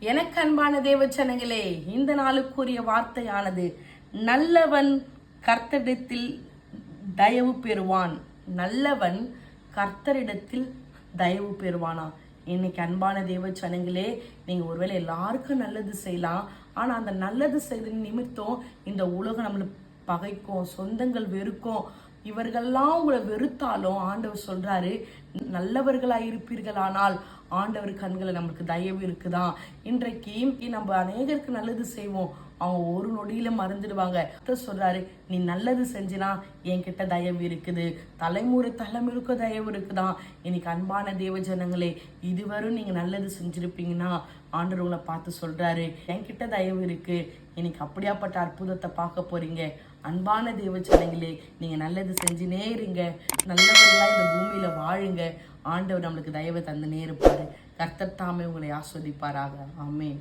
எனக்கு அன்பான தேவச்சனங்களே இந்த நாளுக்குரிய வார்த்தையானது நல்லவன் கர்த்தரிடத்தில் தயவு பெறுவான். நல்லவன் கர்த்தரிடத்தில் தயவு பெறுவானா? இன்னைக்கு அன்பான தேவச்சனங்களே நீங்கள் ஒருவேளை எல்லாருக்கும் நல்லது செய்யலாம். ஆனால் அந்த நல்லது செய்த நிமித்தம் இந்த உலகம் நம்மளை பகைக்கும் சொந்தங்கள் வெறுக்கும். இவர்கள்லாம் உங்களை வெறுத்தாலும் ஆண்டவர் சொல்றாரு நல்லவர்களாக இருப்பீர்களானால் ஆண்டவர் கண்களை நம்மளுக்கு தயவு இருக்குதான் இன்றைக்கு நம்ம அநேகருக்கு நல்லது செய்வோம். அவங்க ஒரு நொடியில மறந்துடுவாங்க. சொல்றாரு நீ நல்லது செஞ்சினா என்கிட்ட தயவு இருக்குது. தலைமுறை தலைமுறைக்கு தயவு இருக்குதான் இன்னைக்கு அன்பான தேவ ஜனங்களே இதுவரை நீங்க நல்லது செஞ்சிருப்பீங்கன்னா ஆண்டவர் உங்களை பார்த்து சொல்றாரு. என்கிட்ட தயவு இருக்கு. இன்னைக்கு அப்படியாப்பட்ட அற்புதத்தை பார்க்க போறீங்க. அன்பான தேவ ஜனங்களே நீங்க நல்லது செஞ்சுனே இருங்க. நல்லவர்களா இந்த பூமியில வாழுங்க. ஆண்டவர் நம்மளுக்கு தயவை தந்துனே இருப்பாரு கர்த்தர் தாமே உங்களை ஆஸ்வதிப்பாராக. ஆமேன்.